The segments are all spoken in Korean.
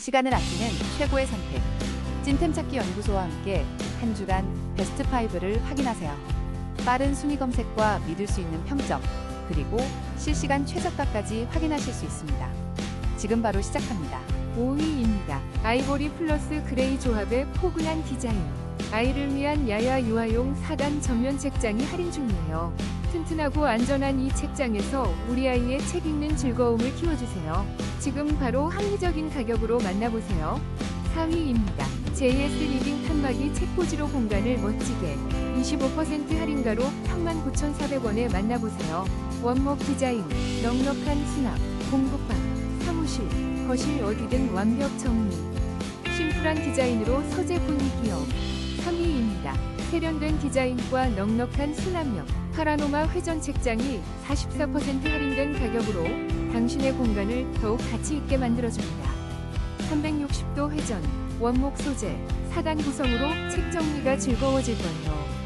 시간을 아끼는 최고의 선택. 찐템 찾기 연구소와 함께 한 주간 베스트 5를 확인하세요. 빠른 순위 검색과 믿을 수 있는 평점, 그리고 실시간 최저가까지 확인하실 수 있습니다. 지금 바로 시작합니다. 5위입니다. 아이보리 플러스 그레이 조합의 포근한 디자인. 아이를 위한 야야 유아용 4단 전면 책장이 할인 중이에요. 튼튼하고 안전한 이 책장에서 우리 아이의 책 읽는 즐거움을 키워주세요. 지금 바로 합리적인 가격으로 만나보세요. 4위입니다. JS 리빙 칸막이 책꽂이로 공간을 멋지게 25% 할인가로 39,400원에 만나보세요. 원목 디자인, 넉넉한 수납, 공부방, 사무실, 거실 어디든 완벽 정리. 심플한 디자인으로 서재 분위기업. 3위입니다. 세련된 디자인과 넉넉한 수납력. 파라노마 회전 책장이 44% 할인된 가격으로 당신의 공간을 더욱 가치 있게 만들어줍니다. 360도 회전, 원목 소재, 4단 구성으로 책 정리가 즐거워질 거예요.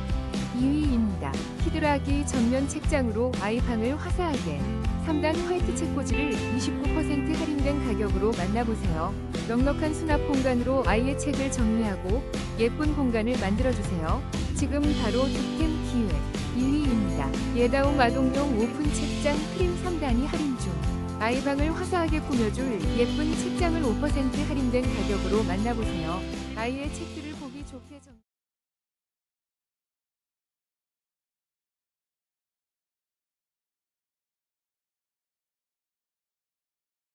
2위입니다. 히드라기 전면 책장으로 아이 방을 화사하게 3단 화이트 책꽂이를 29% 할인된 가격으로 만나보세요. 넉넉한 수납 공간으로 아이의 책을 정리하고 예쁜 공간을 만들어주세요. 지금 바로 득템 기회 2위입니다. 예다움 아동용 오픈 책장 프림 3단이 할인 중. 아이방을 화사하게 꾸며줄 예쁜 책장을 5% 할인된 가격으로 만나보세요. 아이의 책들을 보기 좋게 정...